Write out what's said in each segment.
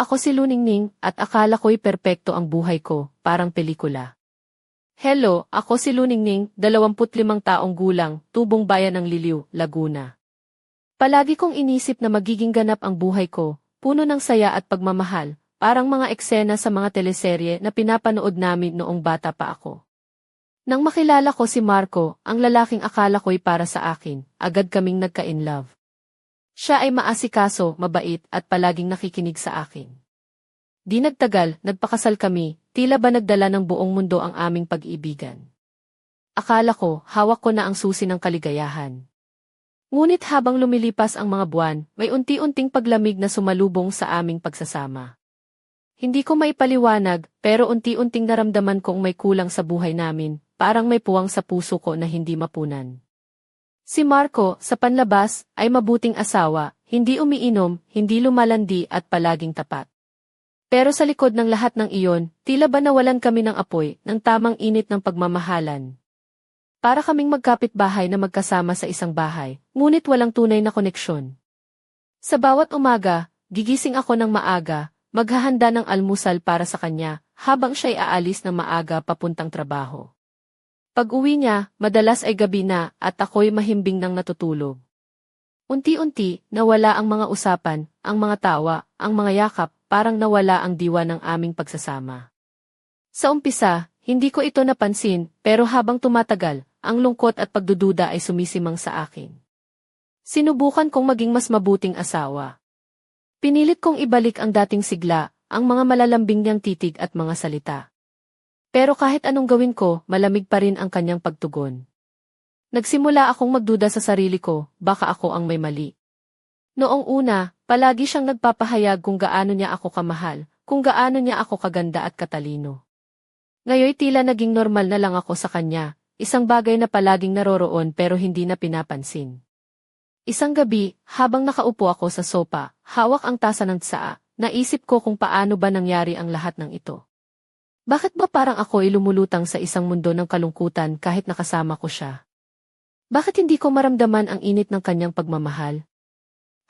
Ako si Luningning at akala ko'y perpekto ang buhay ko, parang pelikula. Hello, ako si Luningning, 25 taong gulang, tubong bayan ng Liliw, Laguna. Palagi kong inisip na magiging ganap ang buhay ko, puno ng saya at pagmamahal, parang mga eksena sa mga teleserye na pinapanood namin noong bata pa ako. Nang makilala ko si Marco, ang lalaking akala ko'y para sa akin, agad kaming nagka-in love. Siya ay maasikaso, mabait at palaging nakikinig sa akin. Di nagtagal, nagpakasal kami, tila ba nagdala ng buong mundo ang aming pag-ibigan. Akala ko, hawak ko na ang susi ng kaligayahan. Ngunit habang lumilipas ang mga buwan, may unti-unting paglamig na sumalubong sa aming pagsasama. Hindi ko maipaliwanag, pero unti-unting naramdaman kong may kulang sa buhay namin, parang may puwang sa puso ko na hindi mapunan. Si Marco, sa panlabas, ay mabuting asawa, hindi umiinom, hindi lumalandi at palaging tapat. Pero sa likod ng lahat ng iyon, tila ba nawalan kami ng apoy, ng tamang init ng pagmamahalan. Para kaming magkapit-bahay na magkasama sa isang bahay, ngunit walang tunay na koneksyon. Sa bawat umaga, gigising ako ng maaga, maghahanda ng almusal para sa kanya, habang siya'y aalis ng maaga papuntang trabaho. Pag uwi niya, madalas ay gabi na at ako'y mahimbing ng natutulog. Unti-unti, nawala ang mga usapan, ang mga tawa, ang mga yakap, parang nawala ang diwa ng aming pagsasama. Sa umpisa, hindi ko ito napansin, pero habang tumatagal, ang lungkot at pagdududa ay sumisimang sa akin. Sinubukan kong maging mas mabuting asawa. Pinilit kong ibalik ang dating sigla, ang mga malalambing niyang titig at mga salita. Pero kahit anong gawin ko, malamig pa rin ang kanyang pagtugon. Nagsimula akong magduda sa sarili ko, baka ako ang may mali. Noong una, palagi siyang nagpapahayag kung gaano niya ako kamahal, kung gaano niya ako kaganda at katalino. Ngayoy tila naging normal na lang ako sa kanya, isang bagay na palaging naroroon pero hindi na pinapansin. Isang gabi, habang nakaupo ako sa sopa, hawak ang tasa ng tsaa, naisip ko kung paano ba nangyari ang lahat ng ito. Bakit ba parang ako ay lumulutang sa isang mundo ng kalungkutan kahit nakasama ko siya? Bakit hindi ko maramdaman ang init ng kanyang pagmamahal?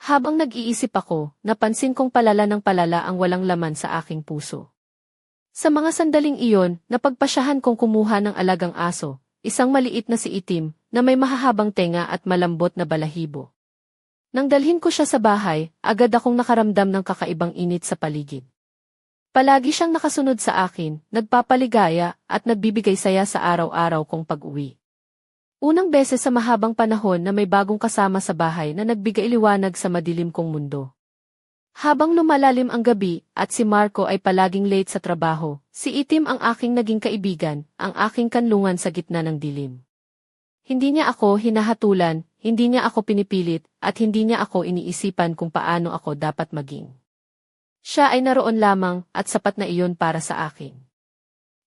Habang nag-iisip ako, napansin kong palala ng palala ang walang laman sa aking puso. Sa mga sandaling iyon, napagpasyahan kong kumuha ng alagang aso, isang maliit na si itim, na may mahahabang tenga at malambot na balahibo. Nang dalhin ko siya sa bahay, agad akong nakaramdam ng kakaibang init sa paligid. Palagi siyang nakasunod sa akin, nagpapaligaya, at nagbibigay saya sa araw-araw kong pag-uwi. Unang beses sa mahabang panahon na may bagong kasama sa bahay na nagbigay liwanag sa madilim kong mundo. Habang lumalalim ang gabi at si Marco ay palaging late sa trabaho, si Itim ang aking naging kaibigan, ang aking kanlungan sa gitna ng dilim. Hindi niya ako hinahatulan, hindi niya ako pinipilit, at hindi niya ako iniisipan kung paano ako dapat maging. Siya ay naroon lamang at sapat na iyon para sa akin.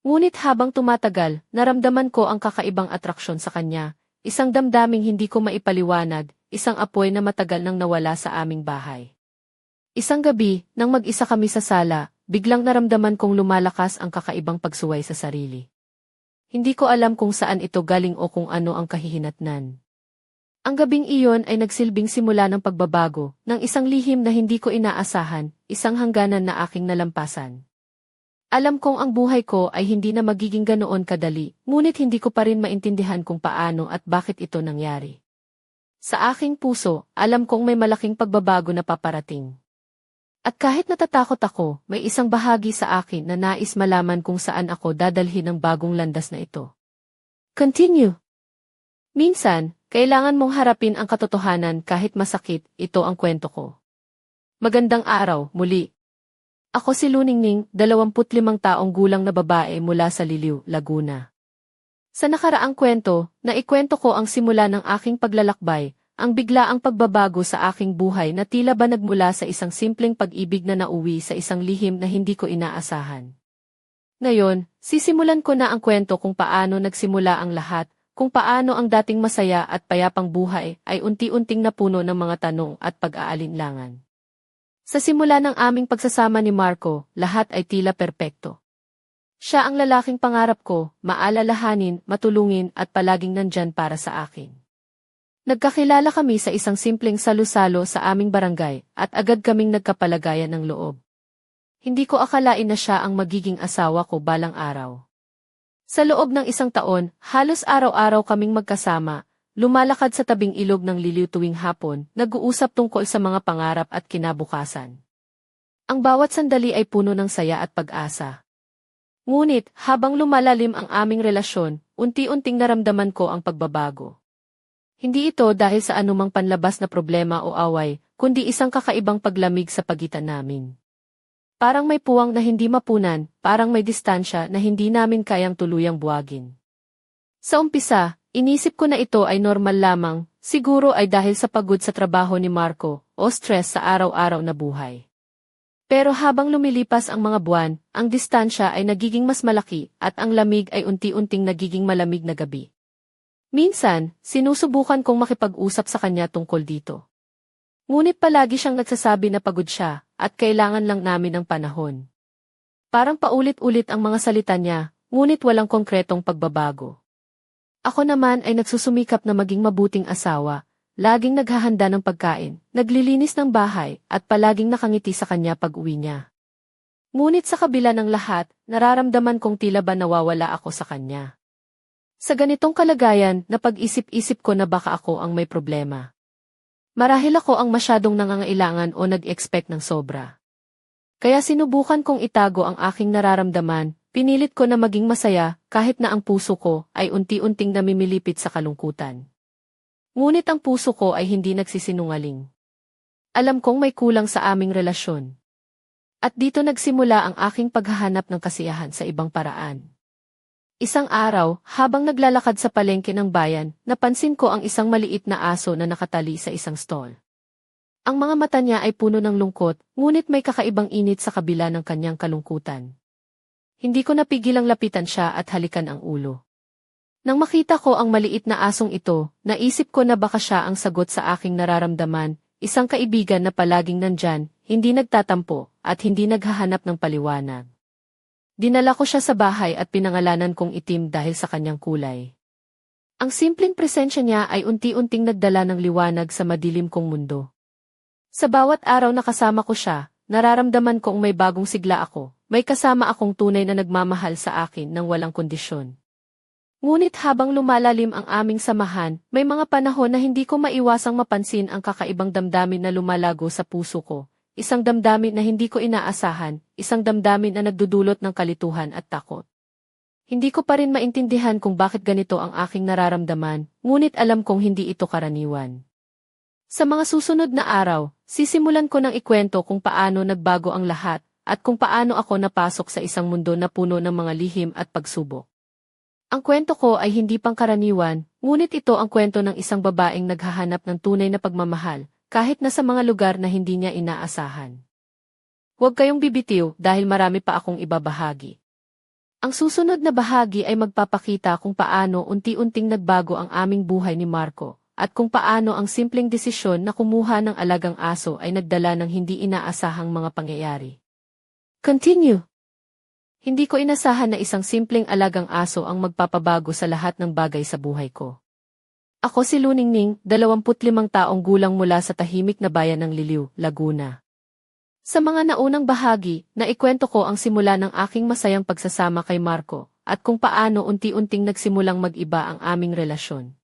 Ngunit habang tumatagal, naramdaman ko ang kakaibang atraksyon sa kanya, isang damdaming hindi ko maipaliwanag, isang apoy na matagal nang nawala sa aming bahay. Isang gabi, nang mag-isa kami sa sala, biglang naramdaman kong lumalakas ang kakaibang pagsuway sa sarili. Hindi ko alam kung saan ito galing o kung ano ang kahihinatnan. Ang gabing iyon ay nagsilbing simula ng pagbabago, ng isang lihim na hindi ko inaasahan, isang hangganan na aking nalampasan. Alam kong ang buhay ko ay hindi na magiging ganoon kadali, ngunit hindi ko pa rin maintindihan kung paano at bakit ito nangyari. Sa aking puso, alam kong may malaking pagbabago na paparating. At kahit natatakot ako, may isang bahagi sa akin na nais malaman kung saan ako dadalhin ng bagong landas na ito. Continue. Minsan, kailangan mong harapin ang katotohanan kahit masakit, ito ang kwento ko. Magandang araw, muli, ako si Luningning, 25 taong gulang na babae mula sa Liliw, Laguna. Sa nakaraang kwento, naikwento ko ang simula ng aking paglalakbay, ang biglaang pagbabago sa aking buhay na tila ba nagmula sa isang simpleng pag-ibig na nauwi sa isang lihim na hindi ko inaasahan. Ngayon, sisimulan ko na ang kwento kung paano nagsimula ang lahat, kung paano ang dating masaya at payapang buhay ay unti-unting napuno ng mga tanong at pag-aalinlangan. Sa simula ng aming pagsasama ni Marco, lahat ay tila perpekto. Siya ang lalaking pangarap ko, maalalahanin, matulungin at palaging nandyan para sa akin. Nagkakilala kami sa isang simpleng salusalo sa aming barangay at agad kaming nagkapalagayan ng loob. Hindi ko akalain na siya ang magiging asawa ko balang araw. Sa loob ng isang taon, halos araw-araw kaming magkasama, lumalakad sa tabing ilog ng liliw tuwing hapon, nag-uusap tungkol sa mga pangarap at kinabukasan. Ang bawat sandali ay puno ng saya at pag-asa. Ngunit, habang lumalalim ang aming relasyon, unti-unting naramdaman ko ang pagbabago. Hindi ito dahil sa anumang panlabas na problema o away, kundi isang kakaibang paglamig sa pagitan namin. Parang may puwang na hindi mapunan, parang may distansya na hindi namin kayang tuluyang buwagin. Sa umpisa, inisip ko na ito ay normal lamang, siguro ay dahil sa pagod sa trabaho ni Marco, o stress sa araw-araw na buhay. Pero habang lumilipas ang mga buwan, ang distansya ay nagiging mas malaki at ang lamig ay unti-unting nagiging malamig na gabi. Minsan, sinusubukan kong makipag-usap sa kanya tungkol dito. Ngunit palagi siyang nagsasabi na pagod siya at kailangan lang namin ng panahon. Parang paulit-ulit ang mga salita niya, ngunit walang konkretong pagbabago. Ako naman ay nagsusumikap na maging mabuting asawa, laging naghahanda ng pagkain, naglilinis ng bahay, at palaging nakangiti sa kanya pag uwi niya. Ngunit sa kabila ng lahat, nararamdaman kong tila ba nawawala ako sa kanya. Sa ganitong kalagayan, napag-isip-isip ko na baka ako ang may problema. Marahil ako ang masyadong nangangailangan o nag-expect ng sobra. Kaya sinubukan kong itago ang aking nararamdaman, pinilit ko na maging masaya kahit na ang puso ko ay unti-unting namimilipit sa kalungkutan. Ngunit ang puso ko ay hindi nagsisinungaling. Alam kong may kulang sa aming relasyon. At dito nagsimula ang aking paghahanap ng kasiyahan sa ibang paraan. Isang araw, habang naglalakad sa palengke ng bayan, napansin ko ang isang maliit na aso na nakatali sa isang stall. Ang mga mata niya ay puno ng lungkot, ngunit may kakaibang init sa kabila ng kanyang kalungkutan. Hindi ko napigilang lapitan siya at halikan ang ulo. Nang makita ko ang maliit na asong ito, naisip ko na baka siya ang sagot sa aking nararamdaman, isang kaibigan na palaging nandyan, hindi nagtatampo, at hindi naghahanap ng paliwanag. Dinala ko siya sa bahay at pinangalanan kong itim dahil sa kanyang kulay. Ang simpleng presensya niya ay unti-unting nagdala ng liwanag sa madilim kong mundo. Sa bawat araw na kasama ko siya, nararamdaman kong may bagong sigla ako, may kasama akong tunay na nagmamahal sa akin ng walang kondisyon. Ngunit habang lumalalim ang aming samahan, may mga panahon na hindi ko maiwasang mapansin ang kakaibang damdamin na lumalago sa puso ko. Isang damdamin na hindi ko inaasahan, isang damdamin na nagdudulot ng kalituhan at takot. Hindi ko pa rin maintindihan kung bakit ganito ang aking nararamdaman, ngunit alam kong hindi ito karaniwan. Sa mga susunod na araw, sisimulan ko ng ikwento kung paano nagbago ang lahat, at kung paano ako napasok sa isang mundo na puno ng mga lihim at pagsubok. Ang kwento ko ay hindi pangkaraniwan, ngunit ito ang kwento ng isang babaeng naghahanap ng tunay na pagmamahal, kahit na sa mga lugar na hindi niya inaasahan. Huwag kayong bibitiw dahil marami pa akong ibabahagi. Ang susunod na bahagi ay magpapakita kung paano unti-unting nagbago ang aming buhay ni Marco, at kung paano ang simpleng desisyon na kumuha ng alagang aso ay nagdala ng hindi inaasahang mga pangyayari. Continue! Hindi ko inasahan na isang simpleng alagang aso ang magpapabago sa lahat ng bagay sa buhay ko. Ako si Luningning, 25 taong gulang mula sa tahimik na bayan ng Liliw, Laguna. Sa mga naunang bahagi, naikwento ko ang simula ng aking masayang pagsasama kay Marco, at kung paano unti-unting nagsimulang mag-iba ang aming relasyon.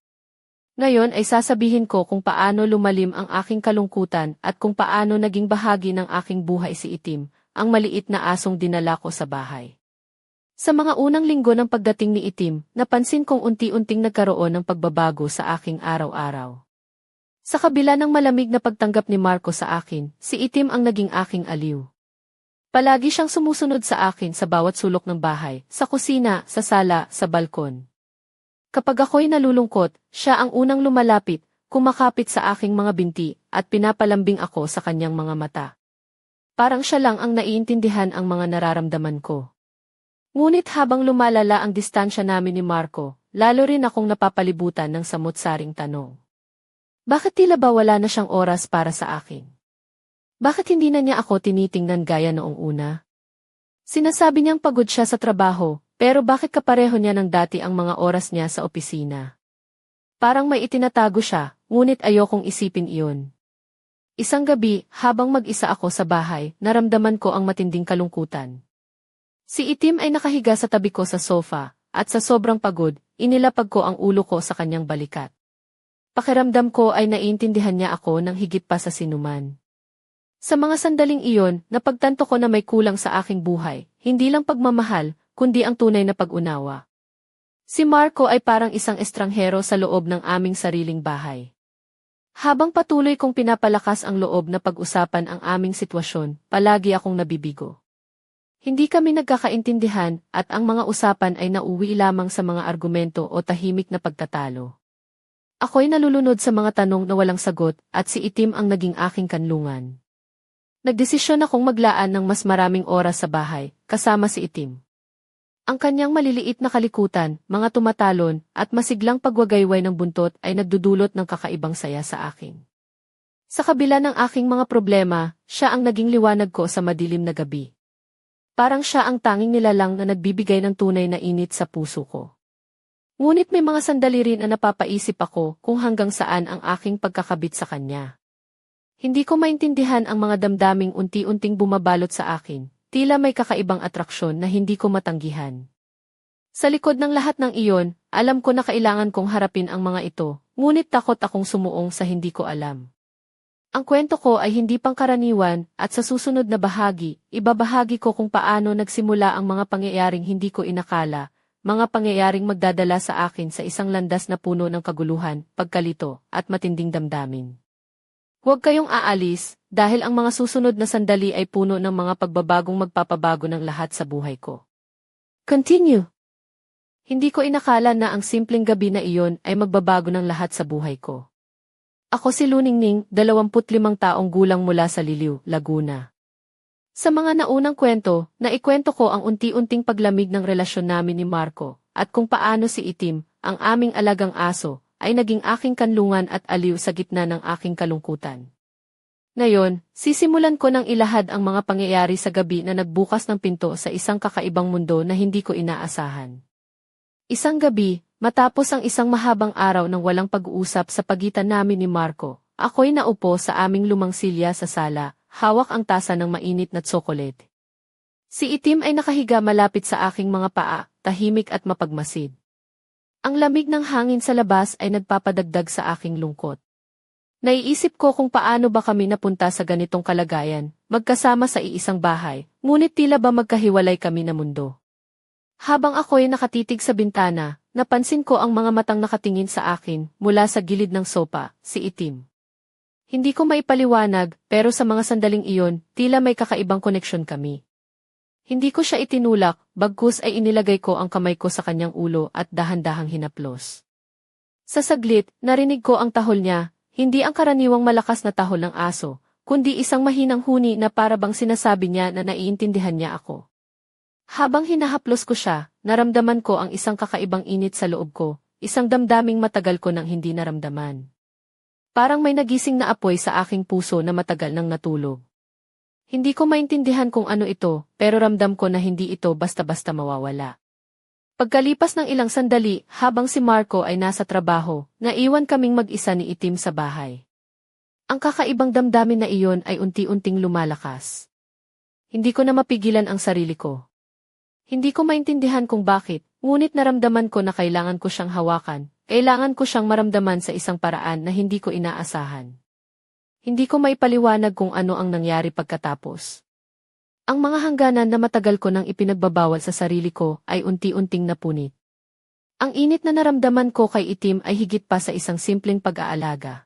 Ngayon ay sasabihin ko kung paano lumalim ang aking kalungkutan at kung paano naging bahagi ng aking buhay si Itim, ang maliit na asong dinala ko sa bahay. Sa mga unang linggo ng pagdating ni Itim, napansin kong unti-unting nagkaroon ng pagbabago sa aking araw-araw. Sa kabila ng malamig na pagtanggap ni Marco sa akin, si Itim ang naging aking aliw. Palagi siyang sumusunod sa akin sa bawat sulok ng bahay, sa kusina, sa sala, sa balkon. Kapag ako'y nalulungkot, siya ang unang lumalapit, kumakapit sa aking mga binti, at pinapalambing ako sa kanyang mga mata. Parang siya lang ang naiintindihan ang mga nararamdaman ko. Ngunit habang lumalala ang distansya namin ni Marco, lalo rin akong napapalibutan ng samot-saring tanong. Bakit tila ba wala na siyang oras para sa akin? Bakit hindi na niya ako tinitingnan gaya noong una? Sinasabi niyang pagod siya sa trabaho, pero bakit kapareho niya ng dati ang mga oras niya sa opisina? Parang may itinatago siya, ngunit ayokong isipin iyon. Isang gabi, habang mag-isa ako sa bahay, naramdaman ko ang matinding kalungkutan. Si Itim ay nakahiga sa tabi ko sa sofa, at sa sobrang pagod, inilapag ko ang ulo ko sa kanyang balikat. Pakiramdam ko ay naiintindihan niya ako ng higit pa sa sinuman. Sa mga sandaling iyon, napagtanto ko na may kulang sa aking buhay, hindi lang pagmamahal, kundi ang tunay na pag-unawa. Si Marco ay parang isang estranghero sa loob ng aming sariling bahay. Habang patuloy kong pinapalakas ang loob na pag-usapan ang aming sitwasyon, palagi akong nabibigo. Hindi kami nagkakaintindihan at ang mga usapan ay nauwi lamang sa mga argumento o tahimik na pagtatalo. Ako'y nalulunod sa mga tanong na walang sagot at si Itim ang naging aking kanlungan. Nagdesisyon akong maglaan ng mas maraming oras sa bahay, kasama si Itim. Ang kanyang maliliit na kalikutan, mga tumatalon, at masiglang pagwagayway ng buntot ay nagdudulot ng kakaibang saya sa akin. Sa kabila ng aking mga problema, siya ang naging liwanag ko sa madilim na gabi. Parang siya ang tanging nilalang na nagbibigay ng tunay na init sa puso ko. Ngunit may mga sandali rin na napapaisip ako kung hanggang saan ang aking pagkakabit sa kanya. Hindi ko maintindihan ang mga damdaming unti-unting bumabalot sa akin, tila may kakaibang atraksyon na hindi ko matanggihan. Sa likod ng lahat ng iyon, alam ko na kailangan kong harapin ang mga ito, ngunit takot akong sumuong sa hindi ko alam. Ang kwento ko ay hindi pangkaraniwan at sa susunod na bahagi, ibabahagi ko kung paano nagsimula ang mga pangyayaring hindi ko inakala, mga pangyayaring magdadala sa akin sa isang landas na puno ng kaguluhan, pagkalito, at matinding damdamin. Huwag kayong aalis, dahil ang mga susunod na sandali ay puno ng mga pagbabagong magpapabago ng lahat sa buhay ko. Continue. Hindi ko inakala na ang simpleng gabi na iyon ay magbabago ng lahat sa buhay ko. Ako si Luningning, 25 taong gulang mula sa Liliw, Laguna. Sa mga naunang kwento, naikwento ko ang unti-unting paglamig ng relasyon namin ni Marco, at kung paano si Itim, ang aming alagang aso, ay naging aking kanlungan at aliw sa gitna ng aking kalungkutan. Ngayon, sisimulan ko ng ilahad ang mga pangyayari sa gabi na nagbukas ng pinto sa isang kakaibang mundo na hindi ko inaasahan. Isang gabi, matapos ang isang mahabang araw ng walang pag-uusap sa pagitan namin ni Marco, ako'y naupo sa aming lumang silya sa sala, hawak ang tasa ng mainit na tsokolate. Si Itim ay nakahiga malapit sa aking mga paa, tahimik at mapagmasid. Ang lamig ng hangin sa labas ay nagpapadagdag sa aking lungkot. Naiisip ko kung paano ba kami napunta sa ganitong kalagayan, magkasama sa iisang bahay, ngunit tila ba magkahiwalay kami na mundo. Habang ako'y nakatitig sa bintana, napansin ko ang mga matang nakatingin sa akin mula sa gilid ng sopa, si Itim. Hindi ko maipaliwanag, pero sa mga sandaling iyon, tila may kakaibang koneksyon kami. Hindi ko siya itinulak, bagkus ay inilagay ko ang kamay ko sa kanyang ulo at dahan-dahang hinaplos. Sa saglit, narinig ko ang tahol niya, hindi ang karaniwang malakas na tahol ng aso, kundi isang mahinang huni na para bang sinasabi niya na naiintindihan niya ako. Habang hinahaplos ko siya, naramdaman ko ang isang kakaibang init sa loob ko, isang damdaming matagal ko nang hindi naramdaman. Parang may nagising na apoy sa aking puso na matagal nang natulog. Hindi ko maintindihan kung ano ito, pero ramdam ko na hindi ito basta-basta mawawala. Pagkalipas ng ilang sandali, habang si Marco ay nasa trabaho, naiwan kaming mag-isa ni Itim sa bahay. Ang kakaibang damdamin na iyon ay unti-unting lumalakas. Hindi ko na mapigilan ang sarili ko. Hindi ko maintindihan kung bakit, ngunit naramdaman ko na kailangan ko siyang hawakan, kailangan ko siyang maramdaman sa isang paraan na hindi ko inaasahan. Hindi ko maipaliwanag kung ano ang nangyari pagkatapos. Ang mga hangganan na matagal ko nang ipinagbabawal sa sarili ko ay unti-unting napunit. Ang init na naramdaman ko kay itim ay higit pa sa isang simpleng pag-aalaga.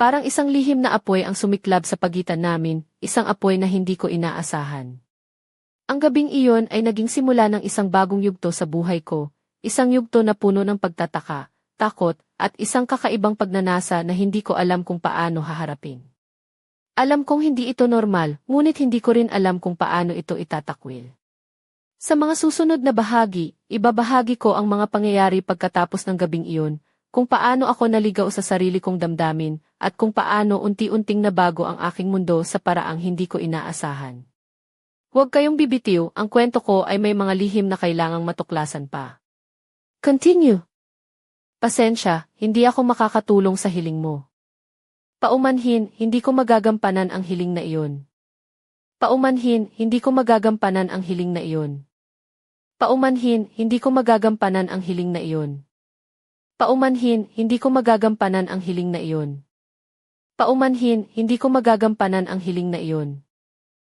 Parang isang lihim na apoy ang sumiklab sa pagitan namin, isang apoy na hindi ko inaasahan. Ang gabing iyon ay naging simula ng isang bagong yugto sa buhay ko, isang yugto na puno ng pagtataka, takot, at isang kakaibang pagnanasa na hindi ko alam kung paano haharapin. Alam kong hindi ito normal, ngunit hindi ko rin alam kung paano ito itatakwil. Sa mga susunod na bahagi, ibabahagi ko ang mga pangyayari pagkatapos ng gabing iyon, kung paano ako naligaw sa sarili kong damdamin, at kung paano unti-unting nabago ang aking mundo sa paraang hindi ko inaasahan. Huwag kayong bibitiw, ang kwento ko ay may mga lihim na kailangang matuklasan pa. Continue. Pasensya, hindi ako makakatulong sa hiling mo. Paumanhin, hindi ko magagampanan ang hiling na iyon. Paumanhin, hindi ko magagampanan ang hiling na iyon. Paumanhin, hindi ko magagampanan ang hiling na iyon. Paumanhin, hindi ko magagampanan ang hiling na iyon. Paumanhin, hindi ko magagampanan ang hiling na iyon.